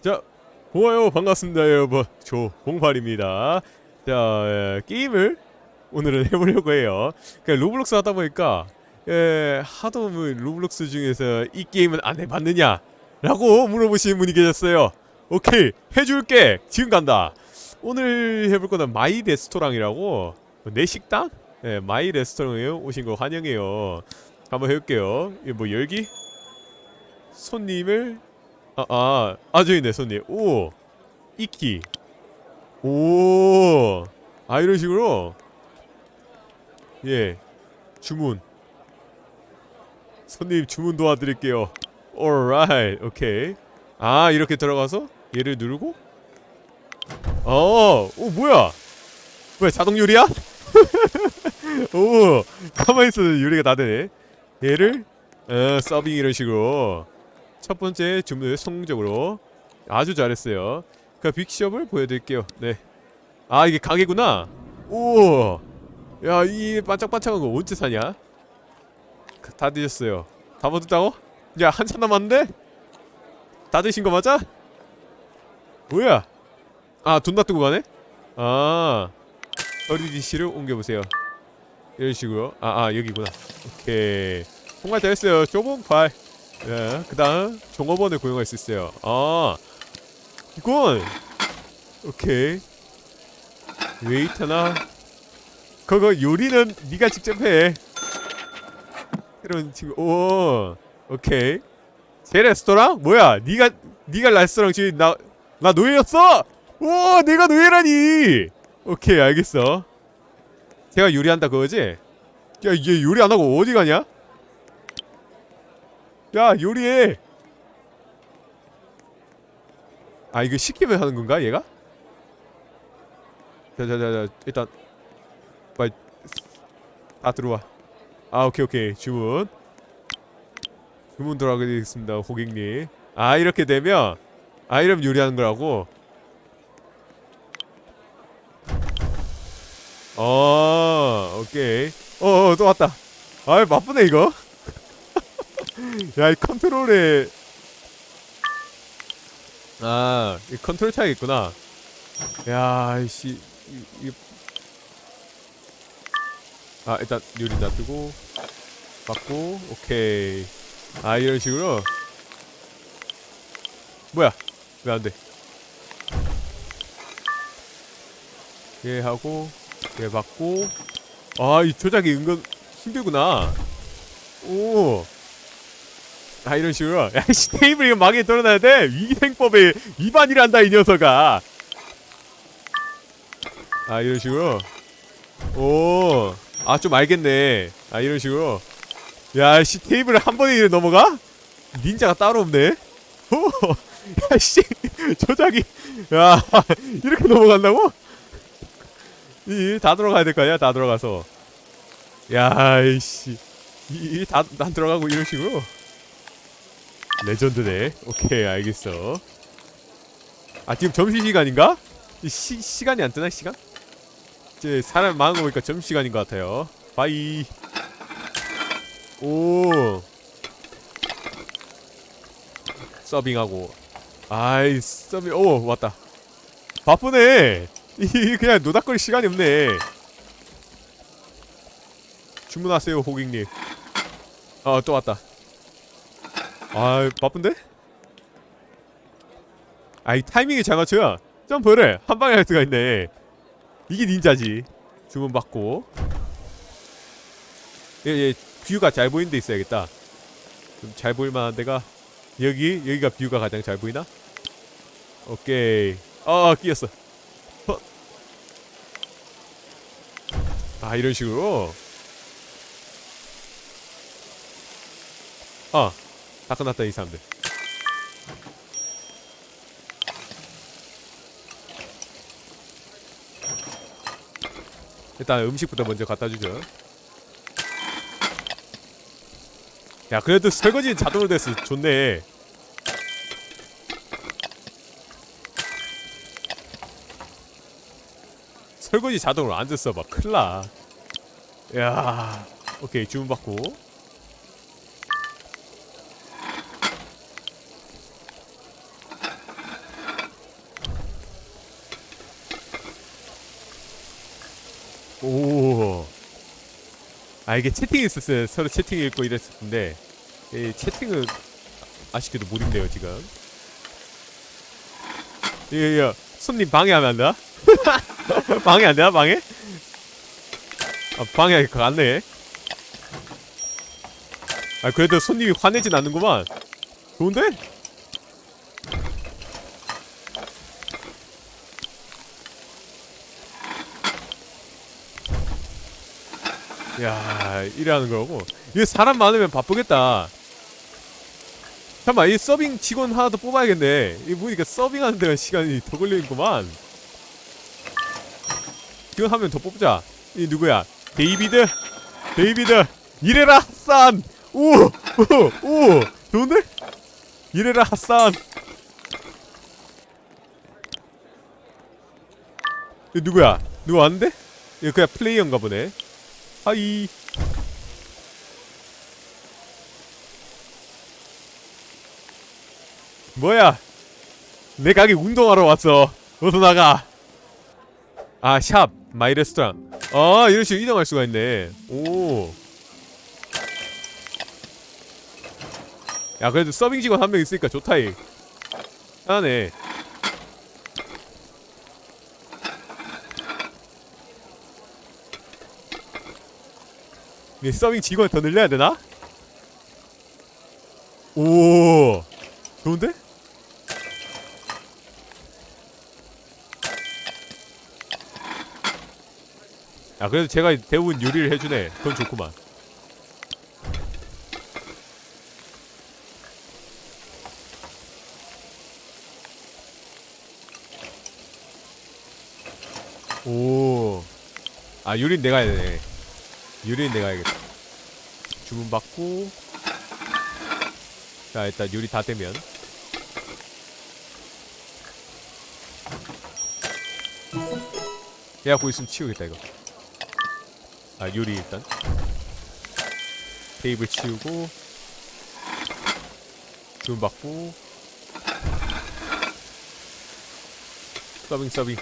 자, 고마요. 반갑습니다, 여러분. 조봉팔입니다. 자, 예, 게임을 오늘은 해보려고 해요. 그러니까 로블록스 하다 보니까 예, 하도 뭐 로블록스 중에서 이 게임은 안 해봤느냐? 라고 물어보시는 분이 계셨어요. 오케이, 해줄게. 지금 간다. 오늘 해볼 거는 마이 레스토랑이라고 내 식당? 예, 마이 레스토랑에 오신 거 환영해요. 한번 해볼게요. 이거 뭐 열기? 손님을 아, 아, 아, 저기 있네, 손님. 오, 이키. 오, 아, 이런 식으로. 예, 주문. 손님 주문 도와드릴게요. alright, 오케이. 아, 이렇게 들어가서 얘를 누르고. 어, 오, 뭐야? 뭐야, 자동 요리야? 오, 가만히 있어도 요리가 다 되네. 얘를, 어, 서빙 이런 식으로. 첫 번째 주문을 성공적으로 아주 잘했어요. 그 빅숍을 보여드릴게요. 네. 아 이게 가게구나. 오. 야이 반짝반짝한 거 언제 사냐? 그, 다 드셨어요. 다 먹었다고? 야 한참 남았는데? 다 드신 거 맞아? 뭐야? 아돈 놔두고 가네? 아 어리디씨를 옮겨보세요. 이런 식으로. 아, 아 여기구나. 오케이. 정말 잘했어요. 조봉팔. 예, 그 다음 종업원을 고용할 수 있어요. 아, 이건 오케이. 웨이터나 그거 요리는 네가 직접 해. 이런 친구. 오, 오케이. 제 레스토랑? 뭐야? 네가 네가 레스토랑 지금 나나 노예였어? 오, 내가 노예라니. 오케이, 알겠어. 제가 요리한다 그거지? 야, 얘 요리 안 하고 어디 가냐? 야 요리해. 아 이거 시키면 하는 건가 얘가? 자자자자 일단 빨리 다 들어와. 아 오케이 오케이. 주문. 주문 들어가겠습니다 고객님. 아 이렇게 되면 아 이러면 요리하는 거라고? 어 오케이. 어어 또 왔다. 아이 바쁘네 이거 야, 이 컨트롤에 아, 이 컨트롤 차이가 있구나. 야, 이씨, 이, 이... 아, 일단 요리 놔두고 받고, 오케이. 아, 이런 식으로. 뭐야? 왜 안 돼? 얘 하고, 얘 받고. 아, 이 조작이 은근 힘들구나. 오. 아 이런 식으로. 야씨 테이블 이거 망에 떨어놔야 돼. 위생법에 위반이란다 이 녀석아. 아 이런 식으로. 오 아 좀 알겠네. 아 이런 식으로. 야씨 테이블을 한 번에 넘어가? 닌자가 따로 없네. 오. 야씨 조작이. 야 이렇게 넘어간다고? 이다 들어가야 될 거 아니야? 다 들어가서. 야이씨. 이다난 들어가고 이런 식으로 레전드네. 오케이, 알겠어. 아, 지금 점심시간인가? 이 시, 시간이 안 뜨나, 시간? 이제 사람 많은 거 보니까 점심시간인 것 같아요. 바이. 오. 서빙하고. 아이, 서빙, 오, 왔다. 바쁘네. 이 그냥 노닥거릴 시간이 없네. 주문하세요, 고객님. 어, 또 왔다. 아 바쁜데? 아이 타이밍이 잘 맞춰야 점프를 한 방에 할 수가 있네. 이게 닌자지. 주문 받고. 예, 예 뷰가 잘 보이는 데 있어야겠다. 좀 잘 보일 만한 데가 여기 여기가 뷰가 가장 잘 보이나? 오케이. 아 끼었어. 어. 아 이런 식으로? 아 다 끝났다 이 사람들. 일단 음식부터 먼저 갖다 주죠. 야 그래도 설거지는 자동으로 됐어. 좋네. 설거지 자동으로 안 됐어. 막 큰일나. 야 오케이 주문 받고 오. 아 이게 채팅이 있었어요. 서로 채팅 읽고 이랬을 텐데 이 채팅은 아쉽게도 못 읽네요 지금. 예예. 손님 방해하면 안 되나? 방해 안 되나 방해? 아 방해할 것 같네. 아 그래도 손님이 화내진 않는구만. 좋은데? 야 이래하는 거고. 이게 사람 많으면 바쁘겠다. 잠깐만 이 서빙 직원 하나 더 뽑아야겠네. 이 보니까 서빙하는 데가 시간이 더 걸리는구만. 이거 하면 더 뽑자. 이 누구야? 데이비드? 데이비드 이래라 핫산! 오오오 좋은데? 이래라 핫산! 이 누구야? 누구 왔는데? 이거 그냥 플레이어인가 보네 하이. 뭐야? 내 가게 운동하러 왔어. 어서 나가. 아 샵. 마이 레스토랑. 아 이런 식으로 이동할 수가 있네. 오. 야 그래도 서빙 직원 한 명 있으니까 좋다 이. 편하네 이 서빙 직원 더 늘려야 되나? 오 좋은데? 야 그래도 제가 대부분 요리를 해주네 그건 좋구만 오아 요리는 내가 해야 되네 요리는 내가 해야겠다. 주문 받고 자 일단 요리 다 되면. 해갖고 있으면 치우겠다 이거. 아 요리 일단. 테이블 치우고 주문 받고. 서빙 서빙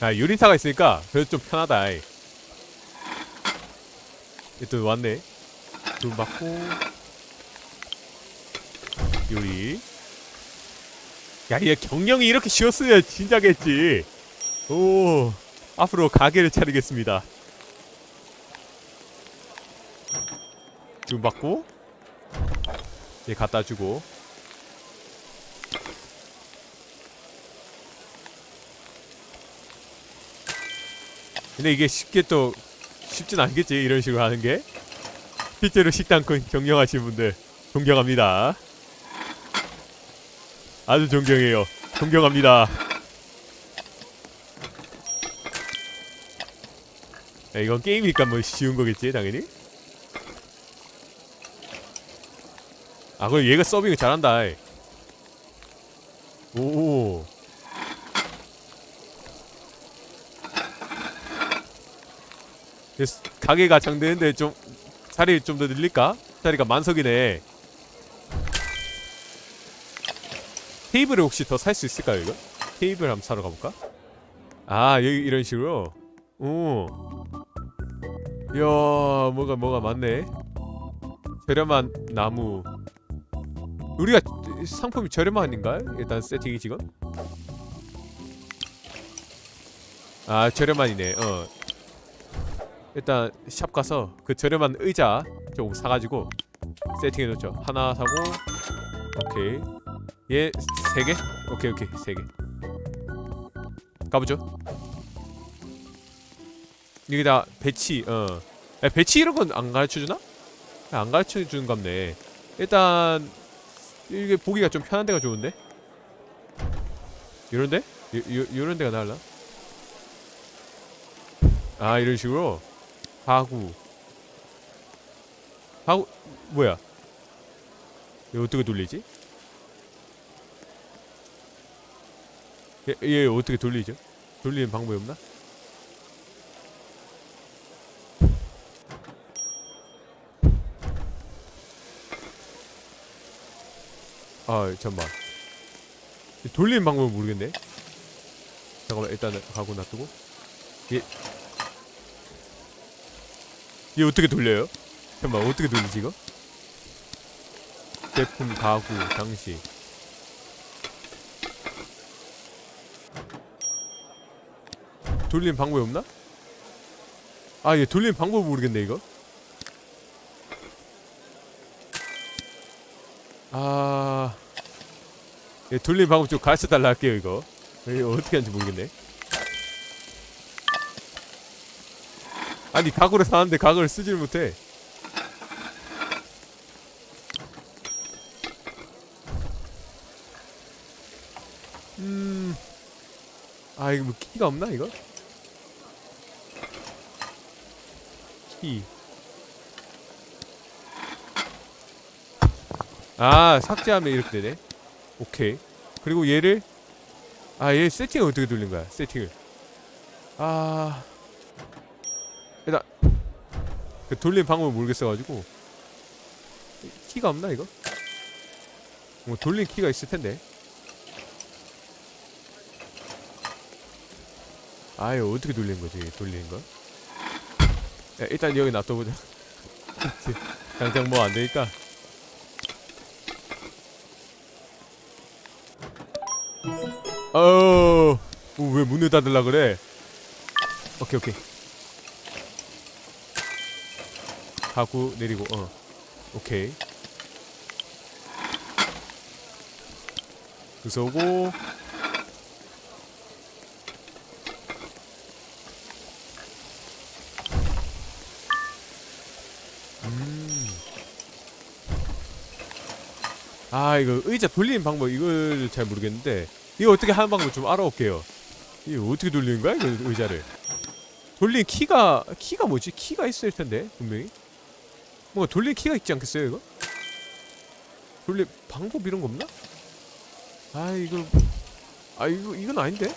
아 요리사가 있으니까 그래도 좀 편하다 아이. 일단 왔네. 돈 받고. 요리. 야얘 경영이 이렇게 쉬웠으면 진작했지. 오 앞으로 가게를 차리겠습니다. 돈 받고. 얘 갖다 주고 근데 이게 쉽게 또 쉽진 않겠지 이런 식으로 하는 게? 실제로 식당 건 경영하시는 분들 존경합니다. 아주 존경해요. 존경합니다. 야, 이건 게임이니까 뭐 쉬운 거겠지 당연히? 아 그럼 얘가 서빙을 잘한다 이. 오 그래서 가게가 장 되는데 좀 자리 좀 더 늘릴까? 자리가 만석이네. 테이블을 혹시 더 살 수 있을까요 이거? 테이블 한번 사러 가볼까? 아 여기 이런 식으로. 오. 이야 뭐가 뭐가 많네. 저렴한 나무. 우리가 상품이 저렴한인가요? 일단 세팅이 지금. 아 저렴한이네. 어 일단 샵 가서 그 저렴한 의자 조금 사가지고 세팅해 놓죠. 하나 사고 오케이 얘 세 개? 오케이 오케이 세 개. 가보죠. 여기다 배치 어 야, 배치 이런 건 안 가르쳐 주나? 안 가르쳐 주는 갑네. 일단 이게 보기가 좀 편한 데가 좋은데. 이런데? 요, 요, 요런 데가 나을라? 아 이런 식으로 가구 가구 뭐야 이거 어떻게 돌리지? 얘, 얘 어떻게 돌리죠? 돌리는 방법이 없나? 아 잠만 돌리는 방법을 모르겠네 잠깐만 일단은 가고 놔두고 얘 얘 어떻게 돌려요? 잠깐만 어떻게 돌리지 이거? 제품 가구 장식 돌리는 방법이 없나? 아 얘 돌리는 방법 모르겠네 이거 아... 얘 돌리는 방법 좀 가르쳐 달라 할게요 이거 이거 어떻게 하는지 모르겠네 아니 가구를 사는데 가구를 쓰질 못해 음... 아 이거 뭐 키가 없나 이거? 키. 아 삭제하면 이렇게 되네. 오케이. 그리고 얘를 아 얘 세팅을 어떻게 돌린 거야? 세팅을. 아 그 돌린 방법을 모르겠어가지고 키가 없나 이거? 뭐 돌린 키가 있을 텐데. 아 이거 어떻게 돌리는 거지? 돌리는 거? 야, 일단 여기 놔둬보자. 당장 뭐 안 되니까. 어, 어, 왜 문을 닫으려 그래? 오케이 오케이. 가구 내리고 어, 오케이. 그래서 오고 음. 아 이거 의자 돌리는 방법 이걸 잘 모르겠는데 이거 어떻게 하는 방법 좀 알아올게요. 이거 어떻게 돌리는 거야 이거 의자를? 돌리는 키가 키가 뭐지? 키가 있을 텐데 분명히 뭔가 돌리는 키가 있지 않겠어요 이거? 돌릴 방법 이런 거 없나? 아 이거 아 이거 이건 아닌데?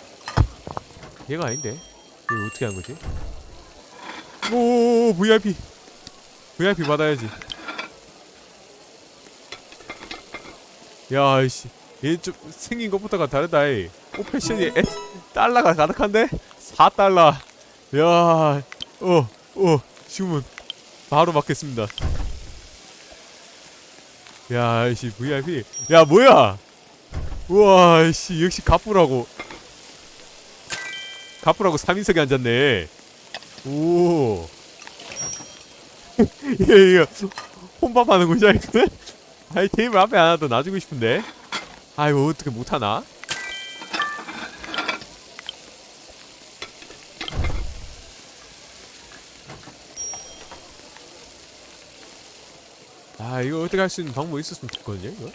얘가 아닌데? 이거 어떻게 하는 거지? 오 VIP VIP 받아야지. 야, 이씨. 얘 좀 생긴 것부터가 다르다. 이. 오, 패션이 에, 달러가 가득한데? 4달러. 야, 어, 어, 주문. 바로 받겠습니다. 야, 이씨, VIP. 야, 뭐야? 우와, 이씨, 역시 갑부라고. 갑부라고 3인석에 앉았네. 오. 이거 이거 혼밥하는 거죠 이거? 아이 테이블 앞에 하나 더 놔주고 싶은데 아 이거 어떻게 못하나? 아 이거 어떻게 할 수 있는 방법 있었으면 좋거든요 이거.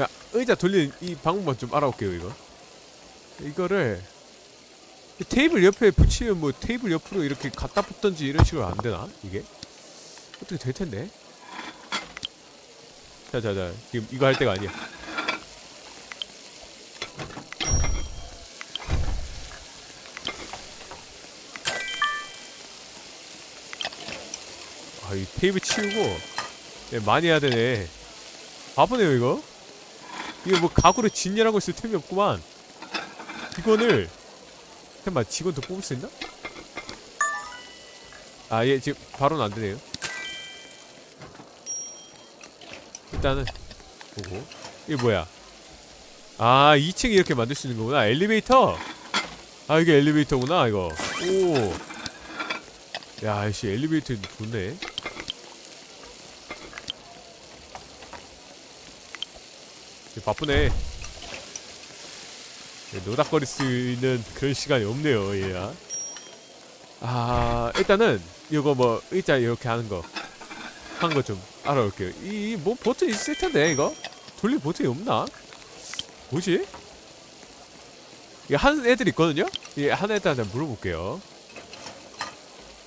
야 의자 돌리는 이 방법만 좀 알아볼게요 이거. 이거를 이 테이블 옆에 붙이면 뭐 테이블 옆으로 이렇게 갖다 붙던지 이런 식으로 안 되나 이게? 어떻게 될 텐데? 자자자 지금 이거 할 때가 아니야 아 이 테이블 치우고. 예, 많이 해야 되네. 바쁘네요 이거. 이거 뭐 가구를 진열하고 있을 틈이 없구만. 직원을 잠깐만 직원 더 뽑을 수 있나? 아얘 지금 바로는 안 되네요. 일단은 보고. 이게 뭐야? 아 2층 이렇게 만들 수 있는 거구나. 엘리베이터? 아 이게 엘리베이터구나 이거. 오야 이씨 엘리베이터 좋네 이제 바쁘네. 네, 노닥거릴 수 있는 그런 시간이 없네요 얘야 아 일단은 이거 뭐 의자 이렇게 하는 거 한 거 좀 알아볼게요. 이 뭐 버튼 있을 텐데 이거? 돌릴 버튼이 없나? 뭐지? 이게 한 애들 있거든요? 이한 애들한테 물어볼게요.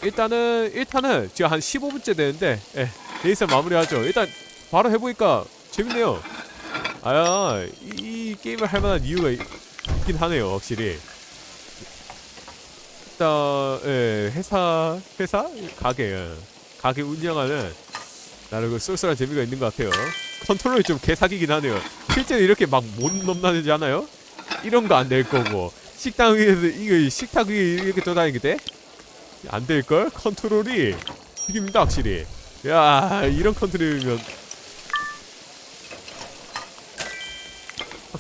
일단은 일단은 지금 한 15분째 되는데 예 레이서 마무리하죠. 일단 바로 해보니까 재밌네요 아야 이, 이 게임을 할 만한 이유가 있- 있긴 하네요 확실히 어떤 예, 회사 회사 가게 예. 가게 운영하는 나름 그 쏠쏠한 재미가 있는 것 같아요. 컨트롤이 좀 개사기긴 하네요. 실제로 이렇게 막 못 넘나들지 않아요? 이런 거 안 될 거고 식당 위에서 이거 식탁 위에 이렇게 떠다니게 돼? 안 될 걸? 컨트롤이 튀깁니다 확실히. 야 이런 컨트롤이면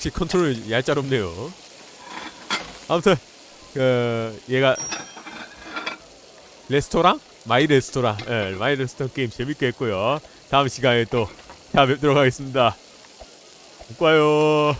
확실히 컨트롤이 얄짤없네요. 아무튼 그 얘가 레스토랑 마이 레스토랑 예, 마이 레스토랑 게임 재밌게 했고요. 다음 시간에 또 뵙도록 하겠습니다. 못 봐요.